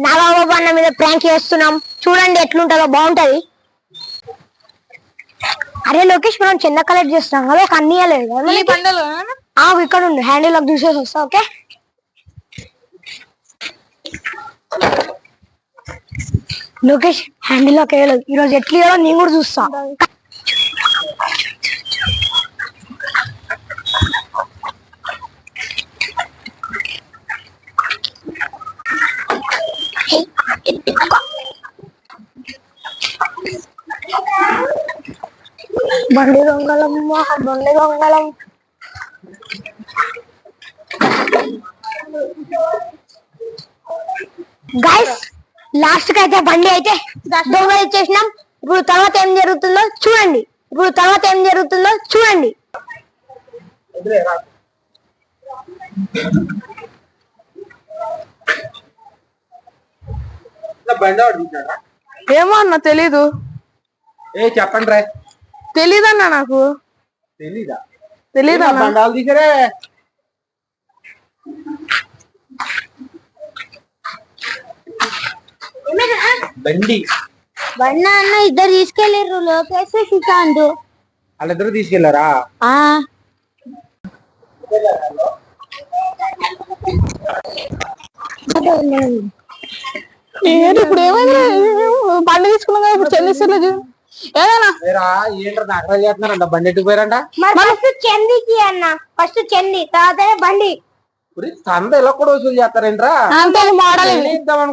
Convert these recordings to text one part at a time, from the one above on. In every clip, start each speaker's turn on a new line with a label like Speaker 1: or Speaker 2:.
Speaker 1: నాగబాబు అన్న మీద ప్రాంక్ చేస్తున్నాం. చూడండి ఎట్లుంటుందో బాగుంటది. అరే లోకేష్ మనం చిన్న కలెక్ట్ చేస్తున్నాం. కదా అన్ని ఆ? ఇక్కడ ఉంది హ్యాండిల్ లాక్ చూసేసి వస్తా ఓకే? లోకేష్ హ్యాండిల్ లాక్ వేయలేదు. ఈరోజు ఎట్లా నేను కూడా చూస్తా. బండి దొంగలమ్మ బండి దొంగలం. గైస్ లాస్ట్కి అయితే బండి అయితే దొంగలు ఇచ్చేసినాం. ఇప్పుడు తర్వాత ఏం జరుగుతుందో చూడండి. ఇప్పుడు తర్వాత ఏం జరుగుతుందో చూడండి.
Speaker 2: బండి?
Speaker 3: ఏమో అన్న తెలీదు.
Speaker 2: ఏ చెప్పండి రా.
Speaker 3: తెలీదన్న నాకు.
Speaker 2: తెలీదా? బండాలు బండి.
Speaker 1: బండి అన్న ఇద్దరు తీసుకెళ్ళారు లోకేష్ శ్రీకాంత్
Speaker 2: వాళ్ళిద్దరు తీసుకెళ్ళారా?
Speaker 1: ఆ.
Speaker 3: ఏంటి ఇప్పుడు ఏమైంది? బండి తీసుకున్నాం కదా ఇప్పుడు ఏదైనా?
Speaker 2: నగరాలు చేస్తున్నారంట? బండి ఎట్టుకు పోయారంట?
Speaker 1: మరి ఫస్ట్ చెందికి అన్న ఫస్ట్ చెంది తర్వాత బండి.
Speaker 2: సంద ఇలా కూడా వసూలు చేస్తారేంట్రా?
Speaker 3: అంతే మోడల్
Speaker 2: ఇద్దాం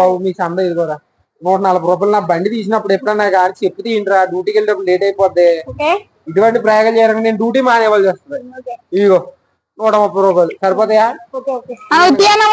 Speaker 2: బాబు మీ సంద ఇదిగోరా. నూట నలభై రూపాయలు నా బండి తీసినప్పుడు ఎప్పుడన్నా కానీ చెప్పి తీయండిరా డ్యూటీకి వెళ్ళేటప్పుడు లేట్ అయిపోద్ది.
Speaker 1: ఓకే.
Speaker 2: ఇటువంటి ప్రయోగాలు చేయాలని నేను డ్యూటీ మానేవాల్సి వస్తుంది. ఇదిగో నూట ముప్పై రూపాయలు. సరిపోతాయా?
Speaker 1: Okay okay.
Speaker 3: ఉద్యానం